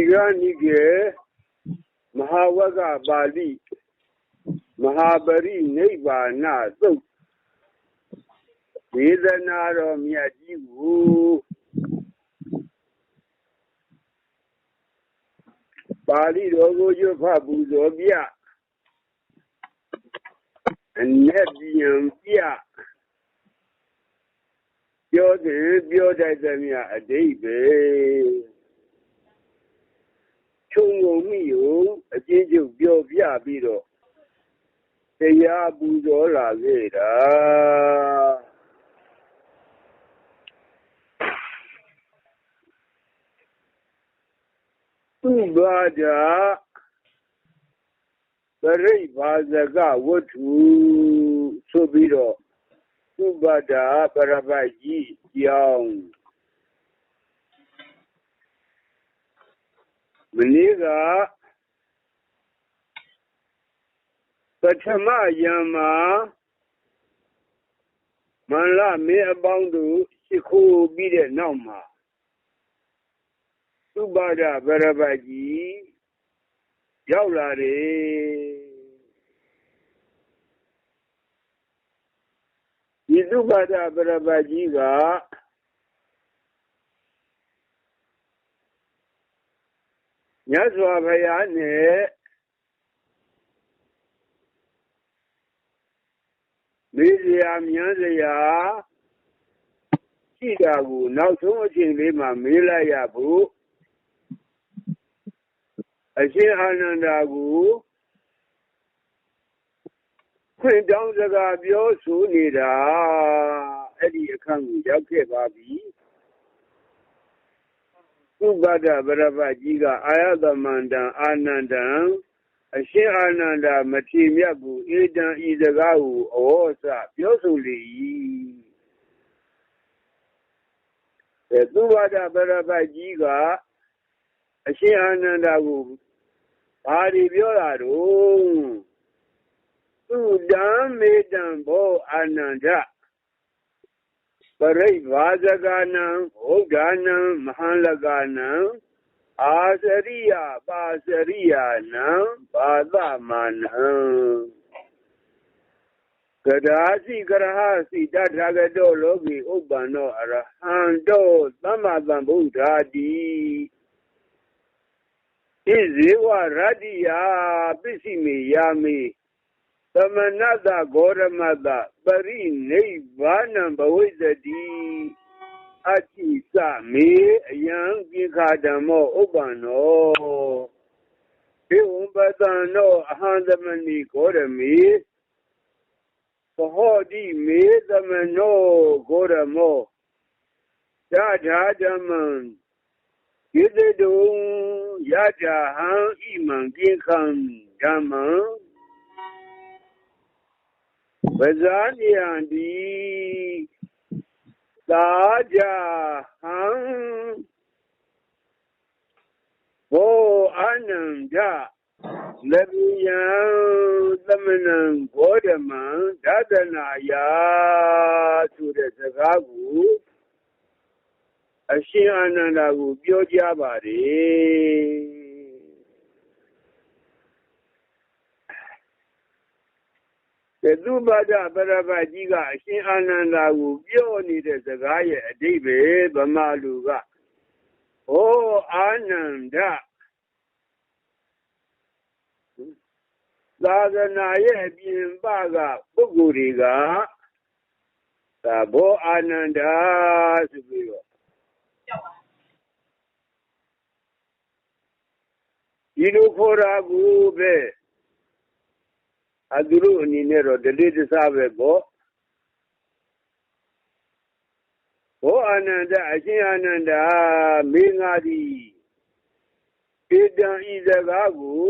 ဒီကနိကေမဟာဝကပါဠိမဟာပရိနိဗ္ဗာနသုတ်ဒေသနာတော်မြတ်ကြီးကိုပါဠိတော်ကိုရွတ်ဖတ်ပူဇော်ပြအ내ပြန်ပြပြောတယ်ပြောတတ်သမျှအတိတ်ပဲ ခြုံငုံမိကိုအချင်းချုပ်ပြောပြပြီးတော့တရားပူဇော်လာခဲ့တာသူဘာဒပရိဘာဇကဝတ္ထုဆိုပြီးတော့သူဘာဒပရပတ်ကြီးကြောင်း မနေ့ကပထမယံမှာမန္လမင်းအပေါင်းတို့ရှိခိုးပြီးတဲ့နောက်မှာသုဘာဒဗရပကြီးရောက်လာတယ်ဒီသုဘာဒဗရပကြီးက မြတ်စွာဘုရားနဲ့မေးစရာမြန်းစရာရှိတာကိုနောက်ဆုံးအချိန်လေးမှာမေးလိုက်ရဖို့အရှင်အာနန္ဒာကိုခွင့်တောင်းစကားပြောဆိုနေတာအဲ့ဒီအခန်းကိုရောက်ခဲ့ပါပြီ သုဘဒဗရပကြီးကအာယသမန္တံအာနန္ဒံအရှင်အာနန္ဒာမထေမြတ်ကိုအေတံဤစကားကိုအဝေါ်စပြောဆိုလေ၏အဲသုဘဒဗရပကြီးကအရှင်အာနန္ဒာကိုဘာတွေပြောတာတော့သူတံမေတံဘောအာနန္ဒ ပရိဘာဇကနံဘုဒ္ဓနံမဟံလကနံအာစရိယပါစရိယနံဘာသမနံကဒါစီကရဟစီတထာဂတောလောကီဥပ္ပန္နောအရဟံတောသမ္မာသမ္ဗုဒ္ဓာတိဣဇေဝရတ္တိယပစ္စည်းမေယာမေ သမဏတဂောရမတပရိနိဗ္ဗာနံဘဝိတတိအတိစမေအယံကိခာဓမ္မောဥပ္ပန္နောေဝံပတံနောအဟံသမဏိဂောရမေသဟောတိမေသမနောဂောရမောသာဓာဓမ္မံဣတိတုံယထာဟံဣမံကိခံဓမ္မံ ပဇာနိယံတိသာကြဟံဘောအနန္ဒလပိယံသမဏံဘောဓမံဒသနာယဆိုတဲ့စကားကိုအရှင်အာနန္ဒာကိုပြောကြပါတယ် သူပါဒပရပကြီးကအရှင်အာနန္ဒာကိုပြောနေတဲ့စကားရဲ့အတိတ်ပဲဗမာလူကဟောအာနန္ဒသာသနာရဲ့ပြင်ပကပုဂ္ဂိုလ်တွေကဒါဘောအာနန္ဒာဆိုပြီးတော့ဒီလိုခေါ်တာကိုပဲအ သူတို့အနေနဲ့တော့ဒလိတစားပဲပေါ့ဘောအာနန္ဒအရှင်အာနန္ဒမင်းငါသည်ဧတံဤစကားကို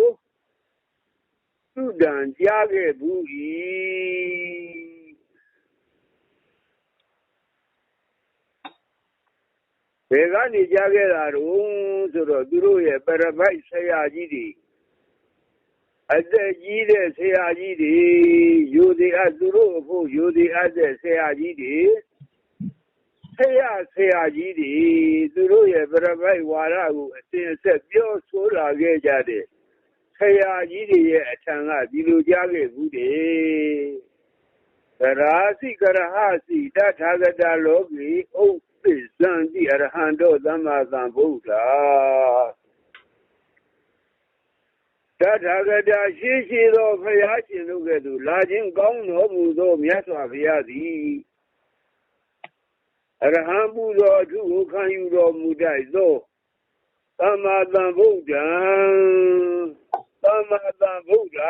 သူတံကြားခဲ့ဘူး၏ဘယ်ကနေကြားခဲ့တာတော့ဆိုတော့သူတို့ရဲ့ပရပိုက်ဆရာကြီးတွေ အသက်ကြီးတဲ့ဆရာကြီးတွေယူသည်အသူတို့အဖို့ယူသည်အတဲ့ဆရာကြီးတွေဆရာဆရာကြီးတွေသူတို့ရဲ့ပြပိုက်ဝါဒကိုအစဉ်အဆက်ပြောဆိုလာခဲ့ကြတဲ့ဆရာကြီးတွေရဲ့အထံကဒီလိုကြားခဲ့ဘူးတယ်ကရာစီကရဟစီတထာဂတလောကီဥပ္ပိဇံတိအရဟံတောသမ္မာသမ္ဗုဒ္ဓ တထာဂတရှိရှိသောဘုရားရှင်တို့ကဲ့သို့လာခြင်းကောင်းတော်မူသောမြတ်စွာဘုရားသည်အရဟံပူဇော်အထုကိုခံယူတော်မူတတ်သောသမ္မာသမ္ဗုဒ္ဓံသမ္မာသမ္ဗုဒ္ဓ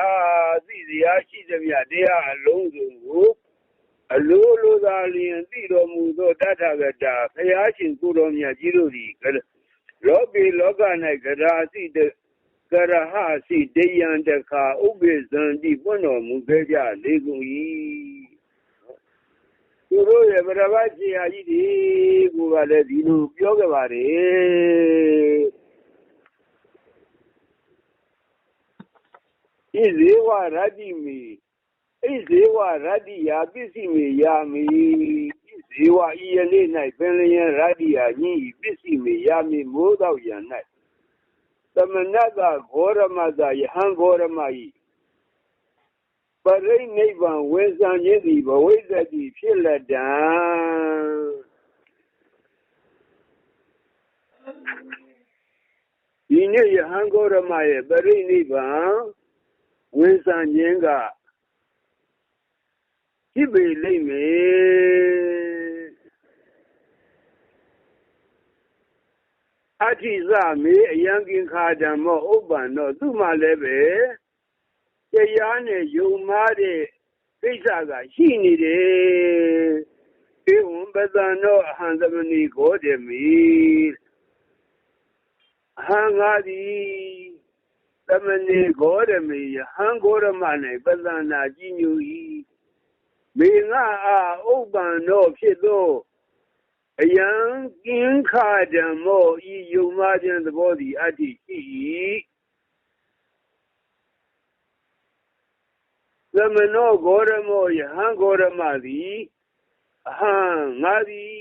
သိစရာရှိသမျှတရားအလုံးစုံကိုအလိုလိုသာလျင်သိတော်မူသောတထဂတာဘုရားရှင်ကိုတော်မြတ်ကြီးတို့သည်လောကီလောက၌ကရာစီ ကရဟစီတေယံတခါဥပ္ပေဇံတိပွင့်တော်မူခဲ့ကြလေကုန်၏သူတို့ရဲ့ဗရဝတ်ကြီးဟာကြီးဒီကိုကလည်းဒီလိုပြောခဲ့ပါတယ်ဣဇေဝရတ္တိမိဣဇေဝရတ္တိယာပစ္စည်းမေယာမိဣဇေဝဤယနေ့၌ပင်လျင်ရတ္တိယာညဤပစ္စည်းမေယာမိမိုးတော့ရန်၌ သမဏတဂောရမတယဟံဂောရမဤပရိနိဗ္ဗာန်ဝေဇံခြင်းသည်ဘဝိတ္တိဖြစ်လက်တံဒီနေ့ယဟန်ဂောရမရဲ့ပရိနိဗ္ဗာန်ဝေဇံခြင်းကဖြစ်ပေလိမ့်မယ် အဋ္ဌိသမေအယံကင်္ခာဓမ္မောဥပ္ပန္နောသူမှလည်းပဲတရားနဲ့ယုံမှားတဲ့ကိစ္စကရှိနေတယ်ဧဝံပဒနောအဟံသမဏီကိုတေမိအဟံငါသည်သမဏီကိုရမေယဟံကိုရမ၌ပဒနာကြီးညူ၏မေငါအာဥပ္ပန္နောဖြစ်သော အယံကင်းခါဓမ္မောဤယုံမှားခြင်းသဘောသည်အတ္တိရှိ၏သမနောဂောရမောယဟံဂောရမသည်အဟံငါသည်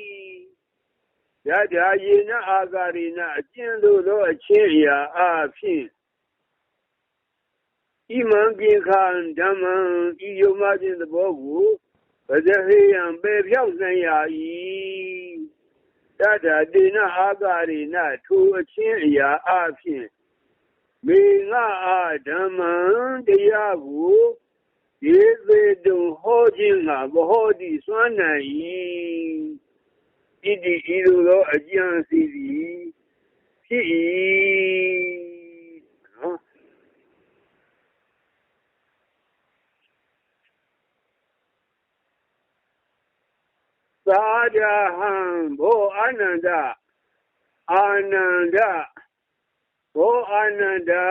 ယထာယေနအာဂရိနအကျဉ်သို့သောအချင်းအရာအဖြစ်ဣမံကိခံဓမ္မံဤယုံမခြင်းသဘောကို ပဇဟေယံပေဖြောက်နိုင်ရ၏တထာတေနအာဂရိနထိုအချင်းအရာအဖြစ်မေငါအာဓမ္မံတရားကိုရေသေးတုံဟောခြင်းကမဟောသည်စွမ်းနိုင်၏ဣတိဤသို့သောအကျံစီသည်ဖြစ်၏နော် သာဒဟံဘောအာနန္ဒအာနန္ဒဘောအာနန္ဒာ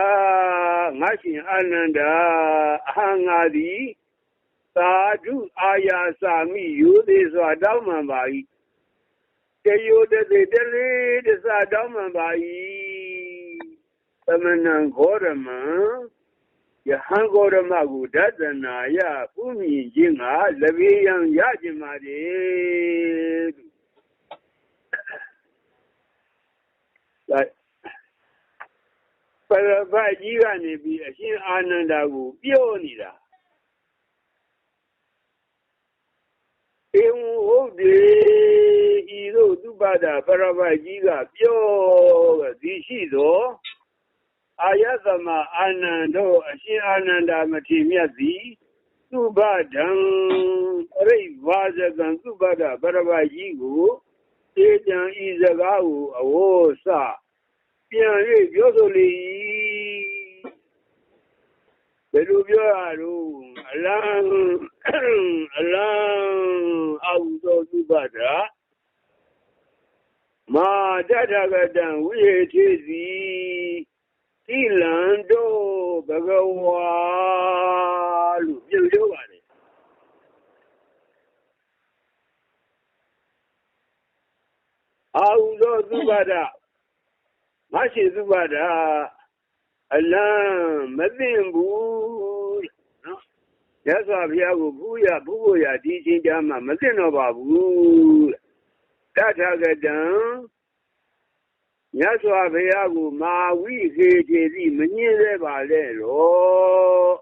ငါရှင်အာနန္ဒာအဟံငါသည်သာဓုအာယာစာမိယူသေးစွာတောင်းမှန်ပါ၏တယိုတသေးတလေးတစတောင်းမှန်ပါ၏သမဏံခောရမံ ယဟံခောရမကိုဒသနာယဥမြင်ခြင်းကလဘေယံရခြင်းပါလေပရပတ်ကြီးကနေပြီးအရှင်အာနန္ဒာကိုပြောနေတာဧဝဟုတ်ဒီဤသို့သူပါဒပရပတ်ကြီးကပြောသည်ရှိသော အာယသမအာနန္ဒောအရှင်အာနန္ဒာမထေမြတ်သည်သူဘဒံရိဝါဇကံသူဘဒပရပတ်ကြီးကိုဧတံဤစကားကိုအဝေါ်စပြန်၍ပြောဆိုလေဘယ်လိုပြောရတော့အလံအလံအောက်သောသုဘဒာမာတထကတံဝိဟေတိစီ သီလံတောဘဂဝါလို့ပြောပြောပါတယ်အာဟုသောသုဘဒာမရှိသူပါတာအလံမသိဘူးနော်ရသော်ဘုရားကိုဘူးရဘူးကိုရဒီချင်းကြမှာမသိတော့ပါဘူးတထဂတံ မြတ်စွာဘုရားကိုမာဝိခေတိတိမညင်းသေးပါလေတော့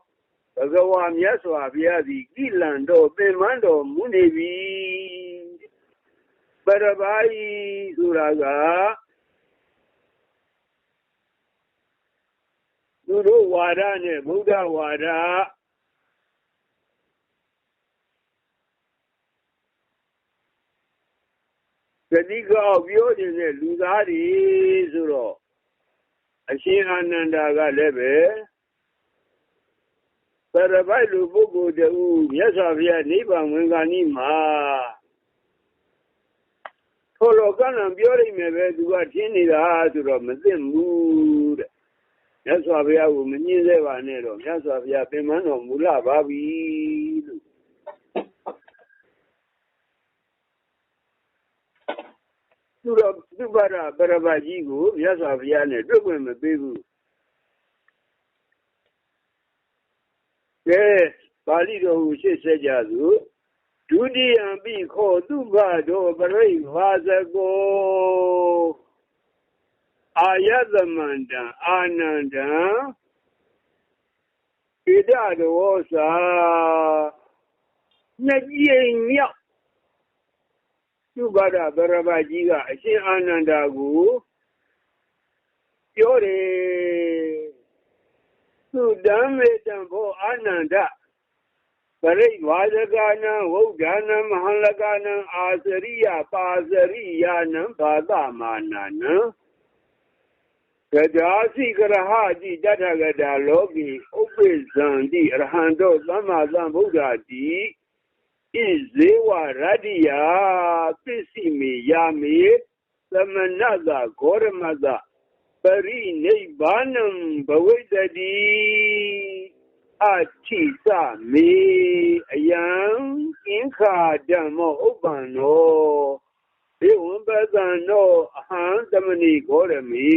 ဘဂဝါမြတ်စွာဘုရားသည်ကိလန်တော်ပင်မတော်မူနေပြီပရပါယီဆိုတာကသူတို့ဝါဒနဲ့ဗုဒ္ဓဝါဒ ဂတိကောက်ပြောနေတဲ့လူသားတွေဆိုတော့အရှင်အာနန္ဒာကလည်းပဲပရပိုက်လူပုဂ္ဂိုလ်တူမြတ်စွာဘုရားနိဗ္ဗာန်ဝင်ခါနီးမှာထိုလိုကနံပြောရမယ်ပဲသူကထင်းနေတာဆိုတော့မသိဘူးတဲ့မြတ်စွာဘုရားကိုမငြင်းသေးပါနဲ့တော့မြတ်စွာဘုရားပြင်မတော်မူလာပါပြီလို့ သူတော့သူပါရပရမကြီးကိုမြတ်စွာဘုရားနဲ့တွေ့ခွင့်မပေးဘူးကဲပါဠိတော်ကိုရှင်းဆက်ကြစို့ဒုတိယံပိခောသူဘတော်ပရိဝါစကိုအာယသမန္တံအာနန္တံဣဒတော်သာနှစ်ကြိမ်မြောက် သူဘာဒဗရမကြီးကအရှင်အာနန္ဒာကိုပြောတယ်သူဓမ္မေတံဘောအာနန္ဒပရိဝါဒကနံဝုဒ္ဓနံမဟလကနံအာစရိယပါစရိယနံဘာသမနာနံကဒါစီကရဟတိတထကတာလောကီဥပ္ပိဇံတိအရဟံတောသမ္မာသမ္ဗုဒ္ဓတိ ဣဇေဝရတ္တိယပစ္စည်းမေယာမေသမဏတဂောရမတပရိနိဗ္ဗာနံဘဝိတတိအချိသမေအယံသင်္ခါဓမ္မောဥပ္ပန္နောေဝံပသံနောအဟံသမဏိဂောရမိ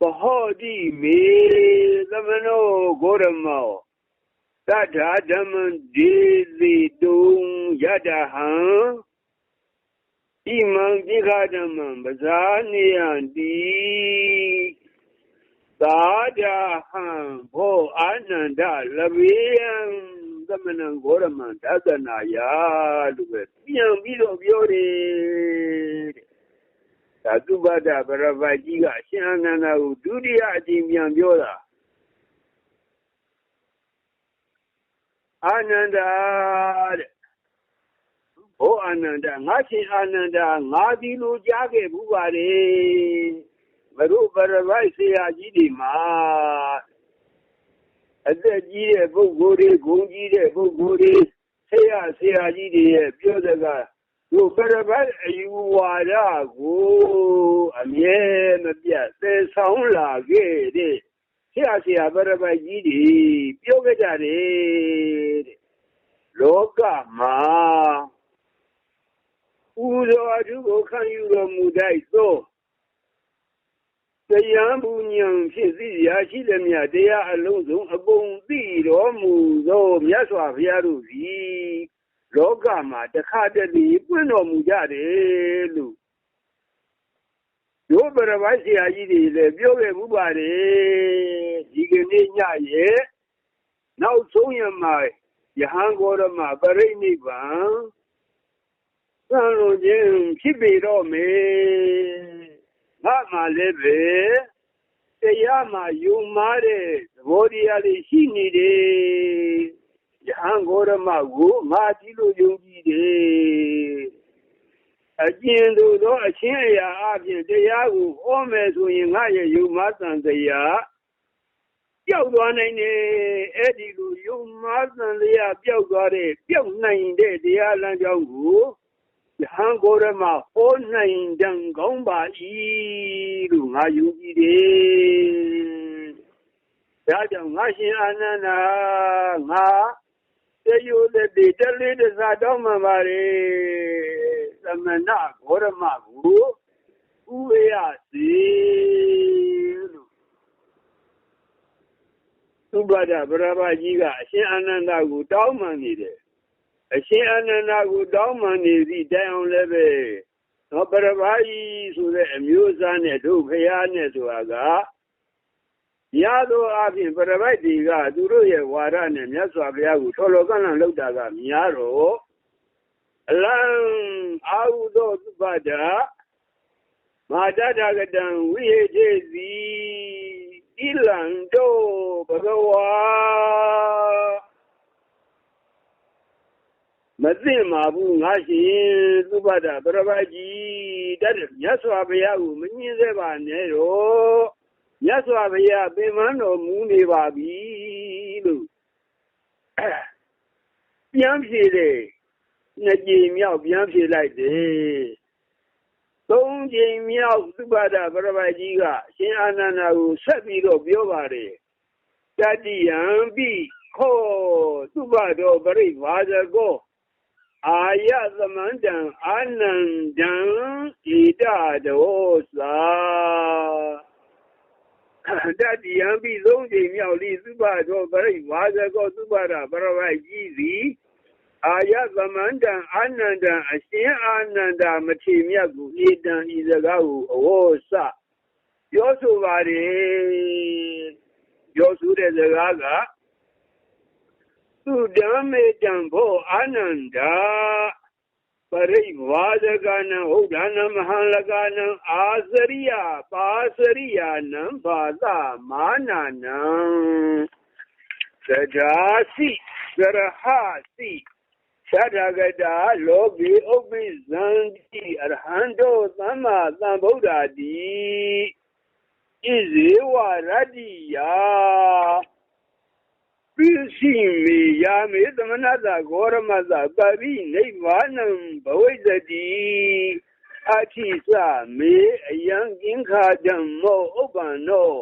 ပဟောတိမေသမနောဂောရမော တထာဓမ္မဒေတိတုံယတဟံဣမံပိခဓမ္မံပဇာနိယံတိသာဒဟံဘောအာနန္ဒလဘေယံသမဏံဂောရမံသဒနာယလို့ပဲပြန်ပြီးတော့ပြောတယ်တဲ့သာသုဘဒဗရဗကြီးကအရှင်အနန္ဒကိုဒုတိယအကြိမ်ပြန်ပြောတာ အာနန္ဒတဲ့ဟောအာနန္ဒငါရှင်အာနန္ဒငါဒီလိုကြားခဲ့ဘူးပါလေဘရုပရပိုက်ဆရာကြီးတွေမှာအသက်ကြီးတဲ့ပုဂ္ဂိုလ်တွေဂုံကြီးတဲ့ပုဂ္ဂိုလ်တွေဆရာဆရာကြီးတွေရဲ့ပြောစကားသူပရပိုက်အယူဝါဒကိုအမြဲမပြတ်သေဆောင်လာခဲ့တဲ့ ဆရာဆရာပရပိုက်ကြီးတွေပြောကြတယ်တဲ့လောကမှာဥရောအထုကိုခံယူတော်မူတိုက်သောတရားဘုညံဖြစ်စီရာရှိသည်မြတ်တရားအလုံးစုံအကုန်သိတော်မူသောမြတ်စွာဘုရားတို့သည်လောကမှာတခါတည်းပွင့်တော်မူကြတယ်လို့ တို့ပရပိုက်ဆရာကြီးတွေလည်းပြောခဲ့မှုပါတယ်ဒီကနေ့ညရဲ့နောက်ဆုံးရမှာယဟန်ဂေါရမပရိနိဗ္ဗာန်သံလိုခြင်းဖြစ်ပေတော့မယ်ငါမှလည်းပဲတရားမှာယုံမားတဲ့သဘောတရားလေးရှိနေတယ်ယဟန်ဂေါရမကိုငါကြည့်လို့ယုံကြည်တယ် အကျဉ်သူသောအချင်းအရာအပြင်တရားကိုဟောမယ်ဆိုရင်ငါရဲ့ယုံမားတန်တရားပျောက်သွားနိုင်တယ်အဲ့ဒီလိုယုံမားတန်တရားပျောက်သွားတဲ့ပျောက်နိုင်တဲ့တရားလမ်းကြောင်းကိုယဟန်ကိုရမဟောနိုင်တန်ကောင်းပါ၏လို့ငါယူကြည်တယ်ဒါကြောင့်ငါရှင်အာနန္ဒာငါတေယုတတိတလေးတစားတောင်းမှန်ပါလေသ မဏဂေါရမကိုဥဝေယစီလို့သုဘဒဗရမကြီးကအရှင်အာနန္ဒာကိုတောင်းမှန်နေတယ်အရှင်အာနန္ဒာကိုတောင်းမှန်နေသည့်တိုင်အောင်လည်းပဲနော်ပရဘာကြီးဆိုတဲ့အမျိုးအစားနဲ့တို့ဖရာနဲ့ဆိုတာကရသောအပြင်ပရပိုက်တွေကသူတို့ရဲ့ဝါဒနဲ့မြတ်စွာဘုရားကိုထော်လောကလန်လောက်တာကများတော့အ လံအာဟုသောသုပဒမာတတကတံဝိဟေတိစီဣလံတောဘဂဝါမသိမှာဘူးငါရှင်သုပဒပရပိုက်ကြီးတတ်မြတ်စွာဘုရားကိုမငင်းစေပါနဲ့တော့မြတ်စွာဘုရားပင်မတော်မူနေပါပြီလို့ပြန်ဖြေတယ် နှစ်ကြိမ်မြောက်ပြန်ဖြေလိုက်တယ်သုံးကြိမ်မြောက်သုဘဒပရပိုက်ကြီးကရှင်အာနန္ဒာကိုဆက်ပြီးတော့ပြောပါတယ်တတိယံပိခောသုဘတော်ပရိဘာဇကောအာယသမန္တံအာနန္ဒံဣဒဒောသာတတိယံပိသုံးချိန်မြောက်လိသုဘသောပရိဝါဇကောသုဘရပရဝိကြီးသည် အာယသမန္တံအာနန္ဒံအရှင်အာနန္ဒာမထေမြတ်ကိုဧတံဤစကားကိုအဝေါစပြောဆိုပါတယ်ပြောဆိုတဲ့စကားကသူဓမ္မေတံဘောအာနန္ဒာပရိဝါဒကနံဟုတ်ဒါနမဟာလကနံအာစရိယပါစရိယနံဘာသမာနာနံသဒာစီသရဟစီ သတ္တဂတာလောကီဥပ္ပိဇံတိအရဟံတောသမ္မာသမ္ဗုဒ္ဓတိဣဇေဝရတ္တိယပိစီမေယာမေသမဏတဂောရမတပရိနိဗ္ဗာနံဘဝိတတိအထိသမေအယံကင်္ခာဓမ္မောဥပ္ပန္နော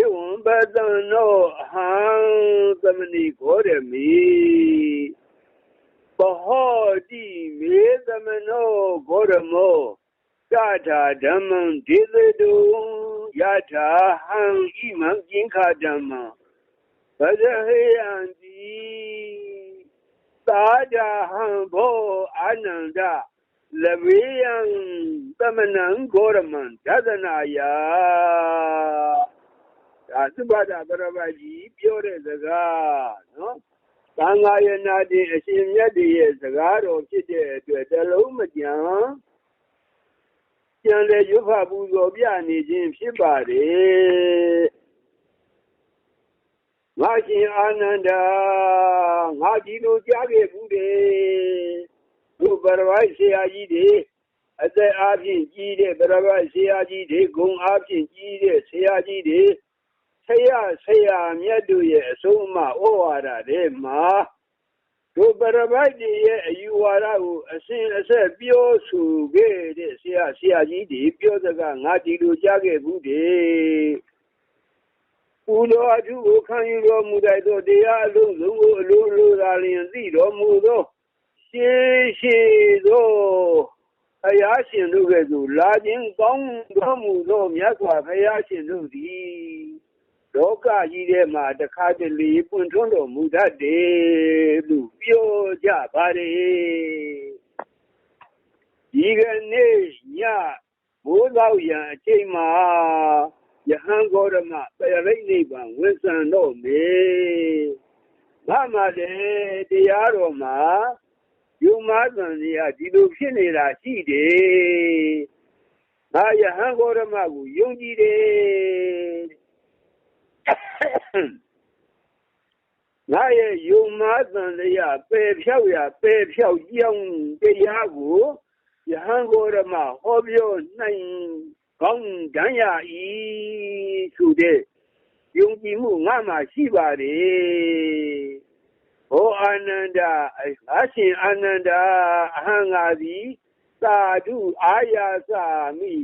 ဧဝံပတံနောအဟံသမဏိခောရမေ ပဟောတိမေသမနောဂောရမောတထာဓမ္မံဒေသေတုယထာဟံဣမံကင်္ခာဓမ္မံဗဇဟေယံတိသာဒဟံဘောအာနန္ဒလဝေယံသမနံဂောရမံသဒနာယဒါသုဘဒပရမကြီးပြောတဲ့စကားနော် သံဃာယနာတိအရှင်မြတ်ရဲ့စကားတော်ဖြစ်တဲ့အတွက်တလုံးမကြံကျန်တဲ့ရွတ်ဖပူဇော်ပြနေခြင်းဖြစ်ပါတယ်ငါရှင်အာနန္ဒာငါဒီလိုကြားခဲ့ဘူးတယ်ဘုပရဝိဆရာကြီးတွေအသက်အားဖြင့်ကြီးတဲ့ပရဝိဆရာကြီးတွေဂုံအားဖြင့်ကြီးတဲ့ဆရာကြီးတွေ ဆရာဆရာမြတ်တို့ရဲ့အဆုံးအမဩဝါဒတွေမှာတို့ပရဝိတွေရဲ့အယူဝါဒကိုအစဉ်အဆက်ပြောဆိုခဲ့တဲ့ဆရာဆရာကြီးတွေပြောစကားငါဒီလိုကြားခဲ့ဘူးတယ်ပူလောအထုကိုခံယူတော်မူတဲ့သောတရားအလုံးစုံကိုအလိုလိုသာလျင်သိတော်မူသောရှေးရှေးသောအရာရှင်တို့ကဲ့သို့လာခြင်းကောင်းတော်မူသောမြတ်စွာဘုရားရှင်တို့သည် လောကကြီးထဲမှာတခါတလေပွင့်ထွန်းတော်မူတတ်တယ်လို့ပြောကြပါတယ်ဒီကနေ့ညမိုးသောရန်အချိန်မှာယဟန်ဂေါရမပယရိတ်နိဗ္ဗာန်ဝန်ဆံတော့မေဘာမှလည်းတရားတော်မှာယူမသံကြီးကဒီလိုဖြစ်နေတာရှိတယ်။ဒါယဟန်ဂေါရမကိုယုံကြည်တယ်။ ငါရဲ့ယုံမသံတရားပယ်ဖြောက်ရပယ်ဖြောက်ကြောင်းတရားကိုယဟန်ဂေါရမဟောပြောနိုင်ကောင်းတန်းရဤဆိုတဲ့ယုံကြည်မှုငါမှရှိပါတယ်ဟောအာနန္ဒာအရှင်အာနန္ဒာအဟံငါသည်သာဓုအာယာသမိ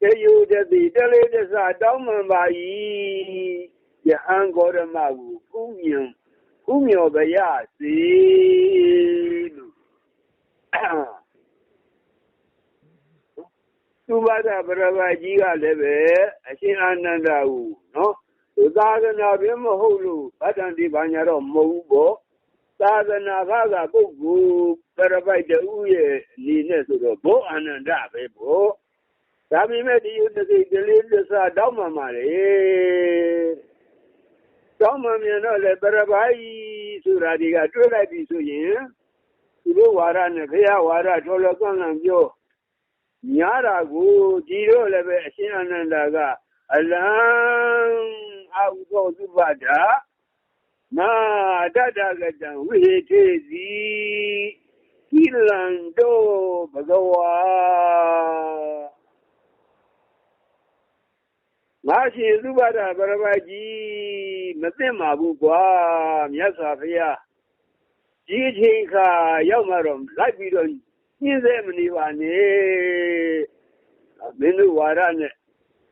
တေယုတတိတလေးတစတောင်းမှန်ပါ၏ယဟံဂေါရမကိုကုမြင်ကုမြော်ပရစေလို့သုဘဒပရဝကြီးကလည်းပဲအရှင်အာနန္ဒာကိုနော်သုသာကနာပြမဟုတ်လို့ဗတ္တန်ဒီဘာညာတော့မဟုတ်ဘူးပေါ့သာသနာ့ဘာကပုဂ္ဂိုလ်ပရပိုက်တူရဲ့အနေနဲ့ဆိုတော့ဘောအာနန္ဒပဲပေါ့ ဒါပေမဲ့ဒီတစိတလေးသစ္စာတောင်းမှမှာလေတောင်းမှမြန်တော့လေပရပိုက်ဆိုတာဒီကတွေးလိုက်ပြီဆိုရင်သူတို့ဝါရနဲ့ဖះဝါရထော်လကန့်လန့်ပြောညာတာကိုဒီတော့လည်းပဲအရှင်အနန္ဒာကအလံအာဟုသောသုပဒာနာတတကတံဝိဟိတေစီကိလံတောဘဂဝါ ငါရှင်သုဘဒဗရမကြီးမသိမှာဘူးကွာမြတ်စွာဘုရားဒီအချိန်ခါရောက်မှတော့လိုက်ပြီးတော့ညှင်းစေမနေပါနဲ့မင်းတို့ဝါရနဲ့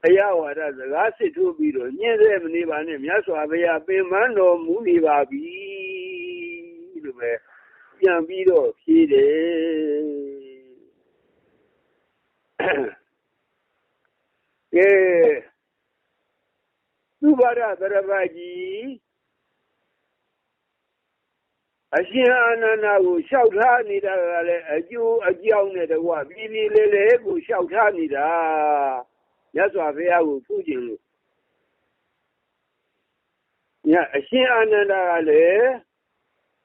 အယဝါဒစကားစစ်ထိုးပြီးတော့ညှင်းစေမနေပါနဲ့မြတ်စွာဘုရားပင်မတော်မူနေပါပြီလို့ပဲပြန်ပြီးတော့ဖြေတယ်ကဲ သုဘရသရပကြီးအရှင်အာနန္ဒာကိုလျှောက်ထားနေတာကလည်းအကျိုးအကြောင်းနဲ့တကွပြည်ပြည်လေးလေးကိုလျှောက်ထားနေတာမြတ်စွာဘုရားကိုဖူးခြင်းလို့ညအရှင်အာနန္ဒာကလည်း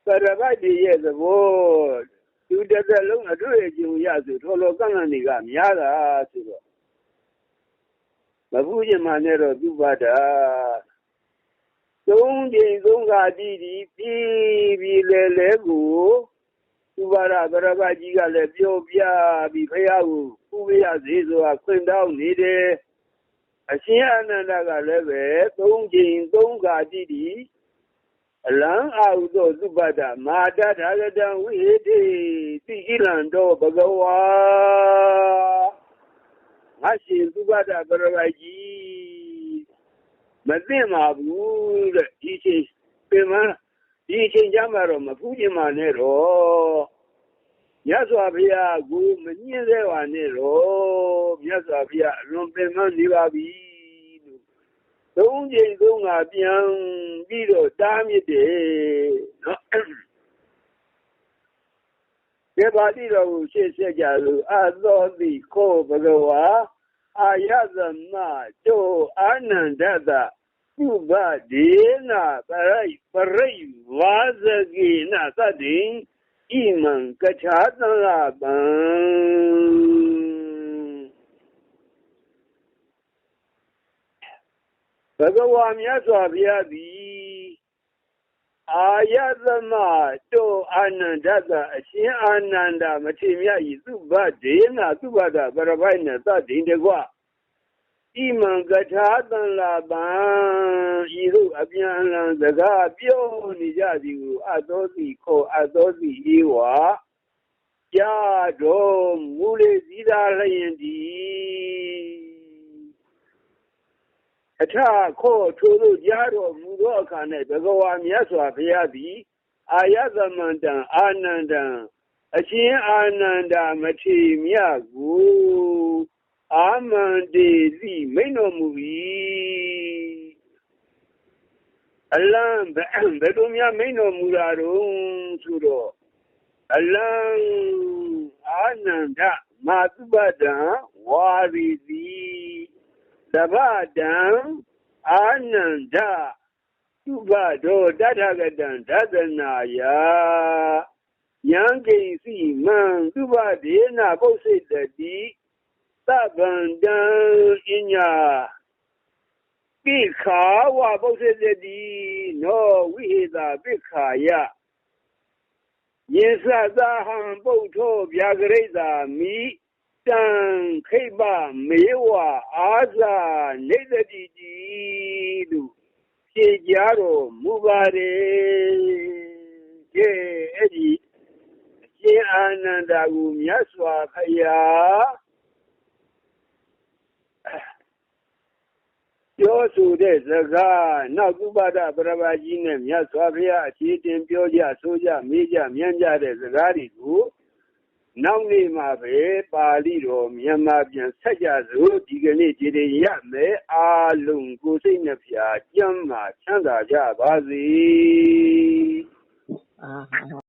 သရပတိရဲ့သဘောသူတစ်သက်လုံးအတွေ့အကြုံရဆိုထော်လောကန့်လန့်တွေကများတာဆိုတော့ မဖူးခြင်းမှနဲ့တော့သူပါတာသုံးချိန်သုံးခါတည်တည်ပြီးပြီးလဲလဲကိုသူပါရဗရပကြီးကလည်းပြောပြပြီးဖះကိုဖူးရစေဆိုတာခွင့်တောင်းနေတယ်အရှင်အနန္ဒကလည်းပဲသုံးချိန်သုံးခါတည်တည်အလံအာဟုသောသုပတ္တမာတထာဂတံဝိဟိတိတိဣလံတောဘဂဝါ ငါရှင်သုပတ္တပရပိုက်ကြီးမသိမှာဘူးတဲ့ဒီချိန်ပင်မဒီချိန်ကြမှာတော့မဖူးခြင်းမနဲ့တော့မြတ်စွာဘုရားကိုမညှင်းသေးပါနဲ့တော့မြတ်စွာဘုရားအလွန်ပင်မနေပါပြီသုံးချိန်သုံးငါပြန်ပြီးတော့တားမြစ်တယ်နော်ကေပါတိတော်ကိုရှေ့ဆက်ကြလို့အသောတိခောဘဂဝါ အာယသမတောအာနန္ဒတဥပဒေနပရိပရိဝါဇကေနသတ္တိဣမံကထာသလပံဘဂဝါမြတ်စွာဘုရားသည် အာယသမတောအာနန္ဒကအရှင်အာနန္ဒမထေမြတ်ဤသုဘဒေနာသုဘဒပရပိုက်နဲ့သတိတကွဣမံကထာတန်လာပံဤသို့အပြန်အလှန်စကားပြောနေကြသည်ကိုအသောတိခောအသောတိဧဝကြာတော်မူလေစည်းသာလျင်သည် အထခောထိုတို့ကြားတော်မူသောအခါ၌ဘဂဝါမြတ်စွာဘုရားသည် အာယသမန္တံအာနန္ဒံအရှင်အာနန္ဒာမထေမြတ်ကိုအာမန္တေတိမိန်တော်မူ၏အလံဘယ်လိုများမိန်တော်မူတာတော့ဆိုတော့အလံအာနန္ဒမာတုပဒံဝါရီတိ သဗ္ဗတံအာနန္ဒသုဘတောတထကတံဒသနာယယံကိစီမံသုဘဒေနပုစ္စိတတိသဗ္ဗံတံအညာပိခာဝပုစ္စိတတိနောဝိဟိတာပိခာယယေသသာဟံပုဋ္ဌောဗျာဂရိတာမိ တံခိပမေဝအာဇာနေတတိတိလို့ဖြေကြတော်မူပါတယ်ကဲအဲ့ဒီအရှင်အာနန္ဒာကိုမြတ်စွာဘုရားပြောဆိုတဲ့စကားနောက်သုဘဒပရမကြီးနဲ့မြတ်စွာဘုရားအခြေတင်ပြောကြဆိုကြမေးကြမြန်းကြတဲ့စကားတွေကို နောက်နေ့မှာပဲ ပါဠိတော်မြန်မာပြန်ဆက်ကြစို့ဒီကနေ့ဒီရင်ရမယ်အားလုံးကိုစိတ်နှဖျားကျမ်းမာချမ်းသာကြပါစေအာဟာ